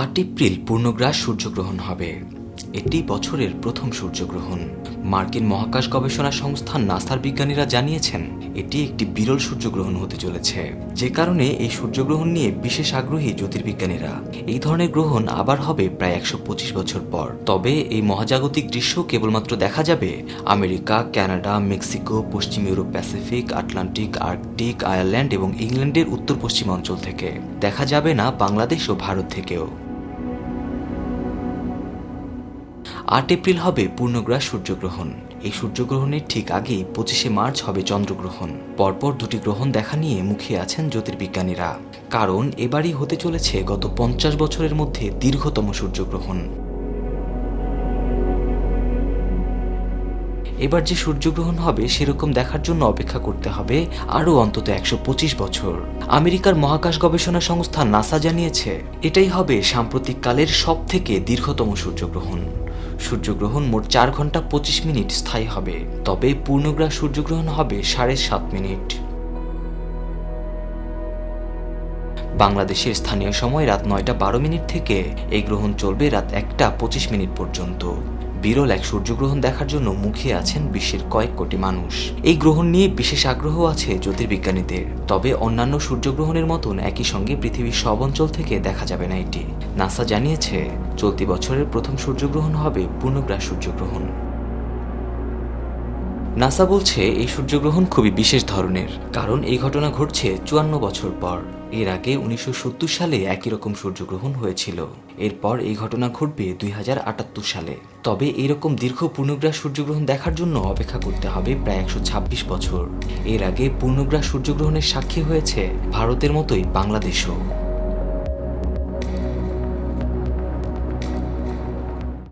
আট এপ্রিল পূর্ণগ্রাস সূর্যগ্রহণ হবে। এটি বছরের প্রথম সূর্যগ্রহণ। মার্কিন মহাকাশ গবেষণা সংস্থা নাসার বিজ্ঞানীরা জানিয়েছেন, এটি একটি বিরল সূর্যগ্রহণ হতে চলেছে। যে কারণে এই সূর্যগ্রহণ নিয়ে বিশেষ আগ্রহী জ্যোতির্বিজ্ঞানীরা। এই ধরনের গ্রহণ আবার হবে প্রায় একশো পঁচিশ বছর পর। তবে এই মহাজাগতিক দৃশ্য কেবলমাত্র দেখা যাবে আমেরিকা, কানাডা, মেক্সিকো, পশ্চিম Europe, Pacific, Atlantic, Arctic, Ireland এবং ইংল্যান্ডের উত্তর পশ্চিম অঞ্চল থেকে। দেখা যাবে না বাংলাদেশ ও ভারত থেকেও। আট এপ্রিল হবে পূর্ণগ্রাস সূর্যগ্রহণ। এই সূর্যগ্রহণের ঠিক আগেই পঁচিশে মার্চ হবে চন্দ্রগ্রহণ। পরপর দুটি গ্রহণ দেখা নিয়ে মুখিয়ে আছেন জ্যোতির্বিজ্ঞানীরা। কারণ এবারই হতে চলেছে গত পঞ্চাশ বছরের মধ্যে দীর্ঘতম সূর্যগ্রহণ। এবার যে সূর্যগ্রহণ হবে সেরকম দেখার জন্য অপেক্ষা করতে হবে আরও অন্তত একশো পঁচিশ বছর। আমেরিকার মহাকাশ গবেষণা সংস্থা নাসা জানিয়েছে, এটাই হবে সাম্প্রতিক কালের সব থেকে দীর্ঘতম সূর্যগ্রহণ। সূর্যগ্রহণ মোট চার ঘণ্টা পঁচিশ মিনিট স্থায়ী হবে। তবে পূর্ণগ্রাস সূর্যগ্রহণ হবে সাড়ে সাত মিনিট। বাংলাদেশের স্থানীয় সময় রাত নয়টা বারো মিনিট থেকে এই গ্রহণ চলবে রাত একটা পঁচিশ মিনিট পর্যন্ত। বিরল এক সূর্যগ্রহণ দেখার জন্য মুখিয়ে আছেন বিশ্বের কয়েক কোটি মানুষ। এই গ্রহণ নিয়ে বিশেষ আগ্রহ আছে জ্যোতির্বিজ্ঞানীদের। তবে অন্যান্য সূর্যগ্রহণের মতন একই সঙ্গে পৃথিবীর সব অঞ্চল থেকে দেখা যাবে না এটি। নাসা জানিয়েছে, চলতি বছরের প্রথম সূর্যগ্রহণ হবে পূর্ণগ্রাস সূর্যগ্রহণ। নাসা বলছে, এই সূর্যগ্রহণ খুবই বিশেষ ধরনের, কারণ এই ঘটনা ঘটছে চুয়ান্ন বছর পর। এর আগে উনিশশো সত্তর সালে একই রকম সূর্যগ্রহণ হয়েছিল। এরপর এই ঘটনা ঘটবে দুই হাজার আটাত্তর সালে। তবে এরকম দীর্ঘ পূর্ণগ্রাস সূর্যগ্রহণ দেখার জন্য অপেক্ষা করতে হবে প্রায় একশো ছাব্বিশ বছর। এর আগে পূর্ণগ্রাস সূর্যগ্রহণের সাক্ষী হয়েছে ভারতের মতোই বাংলাদেশও।